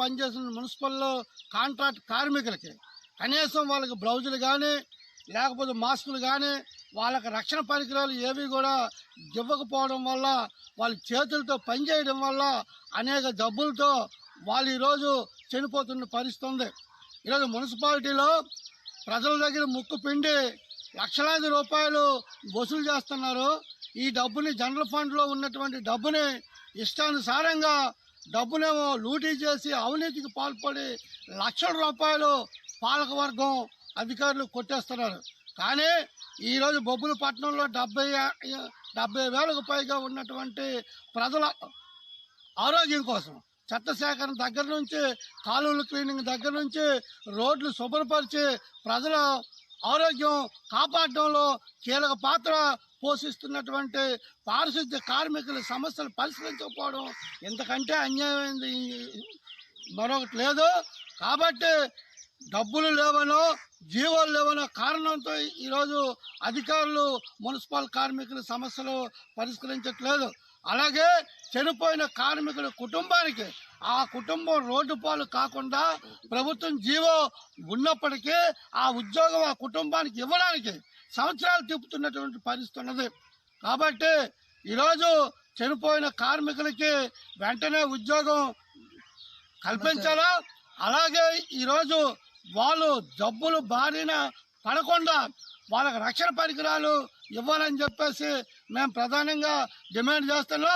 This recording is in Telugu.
పనిచేస్తున్న మున్సిపల్లో కాంట్రాక్ట్ కార్మికులకి కనీసం వాళ్ళకి బ్లౌజులు కానీ లేకపోతే మాస్కులు కానీ వాళ్ళకి రక్షణ పరికరాలు ఏవి కూడా ఇవ్వకపోవడం వల్ల వాళ్ళ చేతులతో పనిచేయడం వల్ల అనేక జబ్బులతో వాళ్ళు ఈరోజు చనిపోతున్న పరిస్థితి ఉంది ఈరోజు మున్సిపాలిటీలో ప్రజల దగ్గర ముక్కు పిండి లక్షలాది రూపాయలు వసూలు చేస్తున్నారు. ఈ డబ్బుని జనరల్ ఫండ్లో ఉన్నటువంటి డబ్బుని ఇష్టానుసారంగా డబ్బునేమో లూటీ చేసి అవినీతికి పాల్పడి లక్షల రూపాయలు పాలకవర్గం అధికారులు కొట్టేస్తున్నారు. కానీ ఈరోజు బొబ్బుల పట్టణంలో డెబ్బై డెబ్బై వేలకు పైగా ఉన్నటువంటి ప్రజల ఆరోగ్యం కోసం చెత్త సేకరణ దగ్గర నుంచి కాలువల క్లీనింగ్ దగ్గర నుంచి రోడ్లు శుభ్రపరిచి ప్రజల ఆరోగ్యం కాపాడడంలో కీలక పాత్ర పోషిస్తున్నటువంటి పారిశుద్ధ్య కార్మికుల సమస్యలు పరిష్కరించకపోవడం ఎంతకంటే అన్యాయమైంది. మరొకటి లేదు. కాబట్టి డబ్బులు లేవనో జీవాలు లేవనో కారణంతో ఈరోజు అధికారులు మున్సిపల్ కార్మికుల సమస్యలు పరిష్కరించట్లేదు. అలాగే చనిపోయిన కార్మికుల కుటుంబానికి ఆ కుటుంబం రోడ్డు పాలు కాకుండా ప్రభుత్వం జీవో ఉన్నప్పటికీ ఆ ఉద్యోగం ఆ కుటుంబానికి ఇవ్వడానికి సంవత్సరాలు తిప్పుతున్నటువంటి పరిస్థితి ఉన్నది. కాబట్టి ఈరోజు చనిపోయిన కార్మికులకి వెంటనే ఉద్యోగం కల్పించాలా? అలాగే ఈరోజు వాళ్ళు జబ్బులు బారిన పడకుండా వాళ్ళకి రక్షణ పరికరాలు ఇవ్వాలని చెప్పేసి మేము ప్రధానంగా డిమాండ్ చేస్తున్నాం.